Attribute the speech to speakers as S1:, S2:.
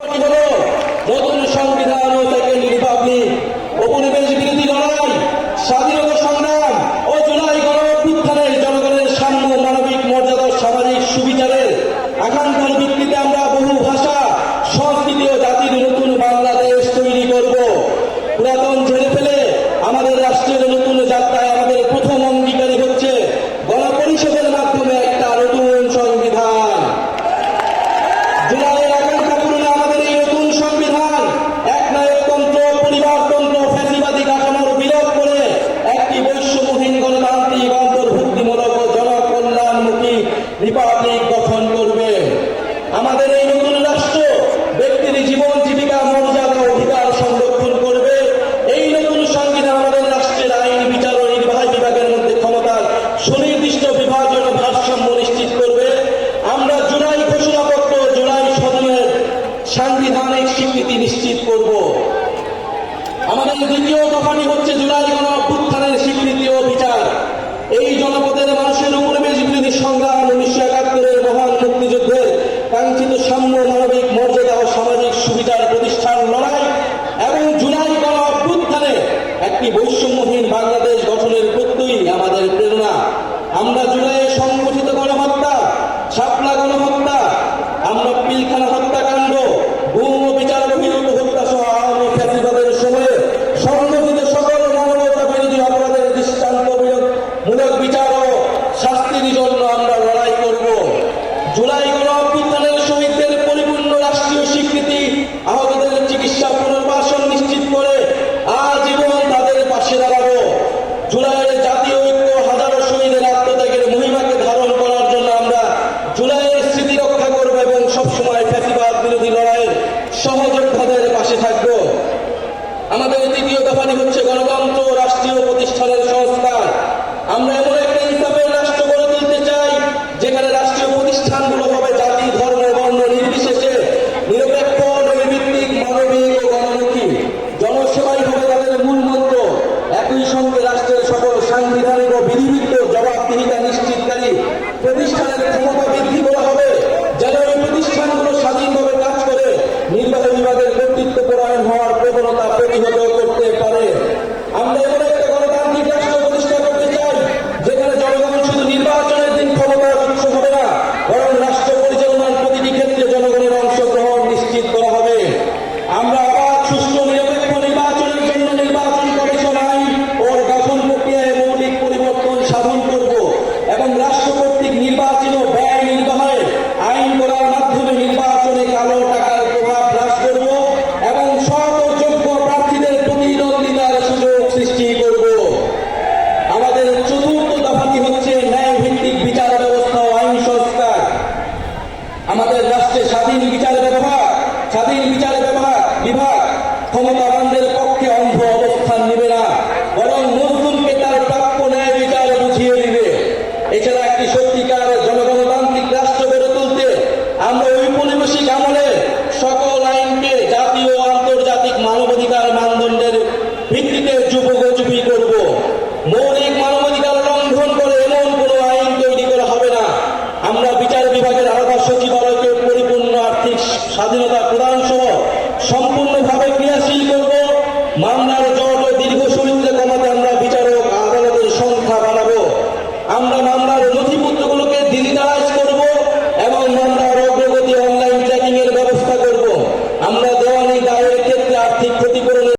S1: নতুন সংবিধান ও second Republic উপনিবেশ বিরোধী লড়াই স্বাধীনতা সংগ্রাম সুনির্দিষ্ট বিভাজন ভারসাম্য নিশ্চিত করবে। আমরা জুলাই ঘোষণাপত্র জুলাই সদনের সাংবিধানিক স্বীকৃতি নিশ্চিত করব। আমাদের দ্বিতীয় দফাটি হচ্ছে জুলাই গণ অভ্যুত্থানের স্বীকৃতি ও বিচার। এই জনপদের মানুষের উপনিবেশ বিরোধী সংগ্রাম উনিশশো একাত্তরের মহান মুক্তিযুদ্ধের কাঙ্ক্ষিত সাম্য মানবিক মর্যাদা ও সামাজিক সুবিচার প্রতিষ্ঠান লড়াই এবং জুলাই গণ অভ্যুত্থানে একটি বৈষম্যহীন বাংলাদেশ গঠনের প্রত্যয়ই আমাদের প্রেরণা। আমরা জুলাইয়ে সংগঠিত গণহত্যা, শাপলা গণহত্যা, আমরা পিলখানা হত্যাকাণ্ড ও বিচার বহির্ভূত হত্যা সহ আওয়ামী ফ্যাসিবাদের সময়ে সংগঠিত সকল মানবতা বিরোধী অপরাধের দৃষ্টান্তমূলক মূলক বিচার ও শাস্তির জন্য আমরা লড়াই করব। জুলাই দফাটি হচ্ছে গণতন্ত্র রাষ্ট্রীয় প্রতিষ্ঠানের সংস্কার। আমরা এমন একটা ইনসাফের রাষ্ট্র গড়ে তুলতে চাই, যেখানে রাষ্ট্রীয় প্রতিষ্ঠানগুলো হবে জাতি, ধর্ম, বর্ণ নির্বিশেষে নিরপেক্ষ নৈর্ভিত্তিক মানবিক ও গণমুখী। জনসেবাই হবে তাদের মূল মন্ত্র। একই সঙ্গে রাষ্ট্রের সকল সাংবিধানিক ও বিধিবিদ্ধ জবাবদিহিতা নিশ্চিতকারী প্রতিষ্ঠানের ক্ষমতা স্বাধীন বিচার ব্যবহার স্বাধীন বিচার ক্ষমতাবানদের পক্ষে অন্ধ অবস্থান নিবে না, বরং মজদুরকে তার প্রাপ্য ন্যায় বিচার বুঝিয়ে দিবে এছাড়া একটি সত্যিকার জনগণতান্ত্রিক রাষ্ট্র গড়ে তুলতে আমরা ঔপনিবেশিক আমলে সকল আইনকে জাতীয় আন্তর্জাতিক মানবাধিকার মানদণ্ডের ভিত্তিতে যুগোপযোগী করব মৌলিক মানবাধিকার লঙ্ঘন করে এমন কোনো আইন তৈরি করা হবে না আমরা বিচার বিভাগের আলাদা সচিবালয়কে পরিপূর্ণ আর্থিক স্বাধীনতা প্রদান সহ সম্পূর্ণভাবে ক্রিয়াশীল করব মামলার